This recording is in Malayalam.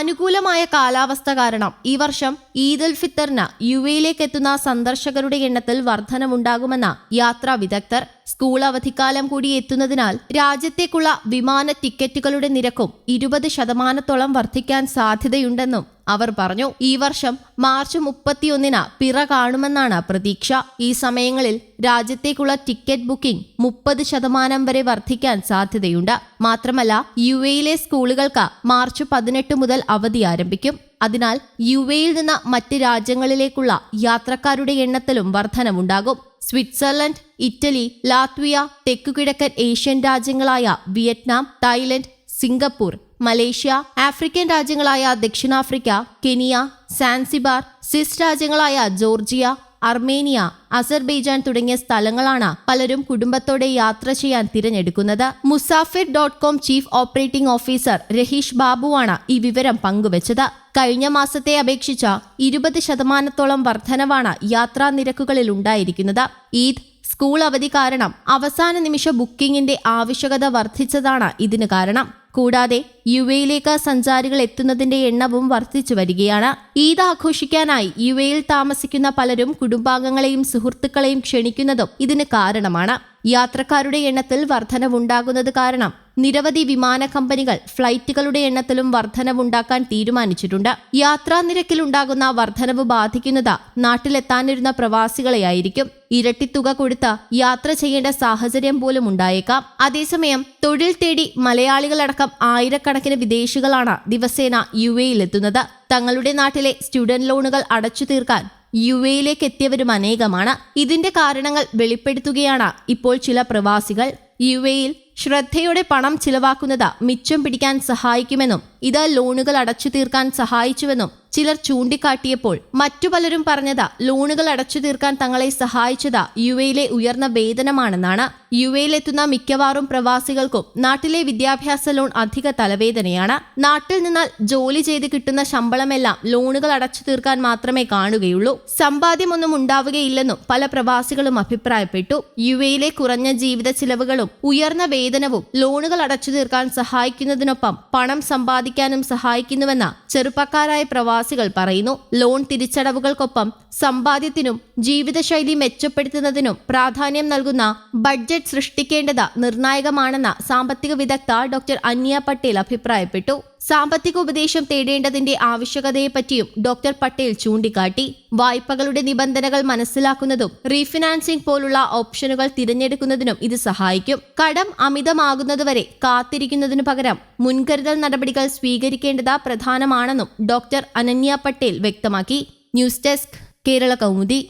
അനുകൂലമായ കാലാവസ്ഥ കാരണം ഈ വർഷം ഈദ് ഉൽ ഫിത്തറിന് യു എയിലേക്ക് എത്തുന്ന സന്ദർശകരുടെ എണ്ണത്തിൽ വർധനമുണ്ടാകുമെന്ന് യാത്രാ വിദഗ്ധർ സ്കൂൾ അവധിക്കാലം കൂടി എത്തുന്നതിനാൽ രാജ്യത്തേക്കുള്ള വിമാന ടിക്കറ്റുകളുടെ നിരക്കും ഇരുപത് ശതമാനത്തോളം വർദ്ധിക്കാൻ സാധ്യതയുണ്ടെന്നും അവർ പറഞ്ഞു. ഈ വർഷം മാർച്ച് മുപ്പത്തിയൊന്നിന് പിറ കാണുമെന്നാണ് പ്രതീക്ഷ. ഈ സമയങ്ങളിൽ രാജ്യത്തേക്കുള്ള ടിക്കറ്റ് ബുക്കിംഗ് മുപ്പത് ശതമാനം വരെ വർദ്ധിക്കാൻ സാധ്യതയുണ്ട്. മാത്രമല്ല യു എയിലെ സ്കൂളുകൾക്ക് മാർച്ച് പതിനെട്ട് മുതൽ അവധി ആരംഭിക്കും. അതിനാൽ യു എയിൽ നിന്ന് മറ്റ് രാജ്യങ്ങളിലേക്കുള്ള യാത്രക്കാരുടെ എണ്ണത്തിലും വർധനവുണ്ടാകും. സ്വിറ്റ്സർലൻഡ് ഇറ്റലി ലാത്വിയ തെക്കുകിഴക്കൻ Asian രാജ്യങ്ങളായ Vietnam Thailand Singapore Malaysia African രാജ്യങ്ങളായ ദക്ഷിണാഫ്രിക്ക കെനിയ സാൻസിബാർ സിസ് രാജ്യങ്ങളായ ജോർജിയ അർമേനിയ അസർബൈജാൻ തുടങ്ങിയ സ്ഥലങ്ങളാണ് പലരും കുടുംബത്തോടെ യാത്ര ചെയ്യാൻ തിരഞ്ഞെടുക്കുന്നത്. Musafir dot com chief operating officer Rahish ബാബുവാണ് ഈ വിവരം പങ്കുവച്ചത്. കഴിഞ്ഞ മാസത്തെ അപേക്ഷിച്ച ഇരുപത് ശതമാനത്തോളം വർധനവാണ് യാത്രാ നിരക്കുകളിൽ ഉണ്ടായിരിക്കുന്നത്. ഈദ് സ്കൂൾ അവധി കാരണം അവസാന നിമിഷ ബുക്കിംഗിന്റെ ആവശ്യകത വർദ്ധിച്ചതാണ് ഇതിന് കാരണം. കൂടാതെ യു എയിലേക്ക് സഞ്ചാരികൾ എത്തുന്നതിന്റെ എണ്ണവും വർദ്ധിച്ചു വരികയാണ്. ഈദ് ആഘോഷിക്കാനായി യു എയിൽ താമസിക്കുന്ന പലരും കുടുംബാംഗങ്ങളെയും സുഹൃത്തുക്കളെയും ക്ഷണിക്കുന്നതും ഇതിന് കാരണമാണ്. യാത്രക്കാരുടെ എണ്ണത്തിൽ വർധനവുണ്ടാകുന്നത് കാരണം നിരവധി വിമാന കമ്പനികൾ ഫ്ലൈറ്റുകളുടെ എണ്ണത്തിലും വർധനവുണ്ടാക്കാൻ തീരുമാനിച്ചിട്ടുണ്ട്. യാത്രാ നിരക്കിലുണ്ടാകുന്ന വർധനവ് ബാധിക്കുന്നത് നാട്ടിലെത്താനിരുന്ന പ്രവാസികളെയായിരിക്കും. ഇരട്ടിത്തുക തുക കൊടുത്ത് യാത്ര ചെയ്യേണ്ട സാഹചര്യം പോലും ഉണ്ടായേക്കാം. അതേസമയം തൊഴിൽ തേടി മലയാളികളടക്കം ആയിരക്കണക്കിന് വിദേശികളാണ് ദിവസേന യു എത്തുന്നത് തങ്ങളുടെ നാട്ടിലെ സ്റ്റുഡന്റ് ലോണുകൾ അടച്ചു തീർക്കാൻ യു എയിലേക്ക് എത്തിയവരും അനേകമാണ്. ഇതിന്റെ കാരണങ്ങൾ വെളിപ്പെടുത്തുകയാണ് ഇപ്പോൾ ചില പ്രവാസികൾ. യു എയിൽ ശ്രദ്ധയോടെ പണം ചിലവാക്കുന്നത് മിച്ചം പിടിക്കാൻ സഹായിക്കുമെന്നും ഇത് ലോണുകൾ അടച്ചു തീർക്കാൻ സഹായിച്ചുവെന്നും ചിലർ ചൂണ്ടിക്കാട്ടിയപ്പോൾ മറ്റു പലരും പറഞ്ഞത് ലോണുകൾ അടച്ചു തീർക്കാൻ തങ്ങളെ സഹായിച്ചത് യു എയിലെ ഉയർന്ന വേതനമാണെന്നാണ്. യു എയിലെത്തുന്ന മിക്കവാറും പ്രവാസികൾക്കും നാട്ടിലെ വിദ്യാഭ്യാസ ലോൺ അധിക തലവേദനയാണ്. നാട്ടിൽ നിന്നാൽ ജോലി ചെയ്ത് കിട്ടുന്ന ശമ്പളമെല്ലാം ലോണുകൾ അടച്ചു തീർക്കാൻ മാത്രമേ കാണുകയുള്ളൂ. സമ്പാദ്യമൊന്നും ഉണ്ടാവുകയില്ലെന്നും പല പ്രവാസികളും അഭിപ്രായപ്പെട്ടു. യു എയിലെ കുറഞ്ഞ ജീവിത ചിലവുകളും ഉയർന്ന വേതനവും ലോണുകൾ അടച്ചു തീർക്കാൻ സഹായിക്കുന്നതിനൊപ്പം പണം സമ്പാദിക്കാനും സഹായിക്കുന്നുവെന്ന് ചെറുപ്പക്കാരായ പ്രവാസികൾ പറയുന്നു. ലോൺ തിരിച്ചടവുകൾക്കൊപ്പം സമ്പാദ്യത്തിനും ജീവിതശൈലി മെച്ചപ്പെടുത്തുന്നതിനും പ്രാധാന്യം നൽകുന്ന ബഡ്ജറ്റ് സൃഷ്ടിക്കേണ്ടത് നിർണായകമാണെന്ന് സാമ്പത്തിക വിദഗ്ധ ഡോക്ടർ അന്യ പട്ടേൽ അഭിപ്രായപ്പെട്ടു. സാമ്പത്തിക ഉപദേശം തേടേണ്ടതിന്റെ ആവശ്യകതയെപ്പറ്റിയും ഡോക്ടർ പട്ടേൽ ചൂണ്ടിക്കാട്ടി. വായ്പകളുടെ നിബന്ധനകൾ മനസ്സിലാക്കുന്നതും റീഫിനാൻസിംഗ് പോലുള്ള ഓപ്ഷനുകൾ തിരഞ്ഞെടുക്കുന്നതിനും ഇത് സഹായിക്കും. കടം അമിതമാകുന്നതുവരെ കാത്തിരിക്കുന്നതിനു പകരം മുൻകരുതൽ നടപടികൾ സ്വീകരിക്കേണ്ടത് പ്രധാനമാണെന്നും ഡോക്ടർ അനന്യ പട്ടേൽ വ്യക്തമാക്കി. News desk Kerala Kaumudi.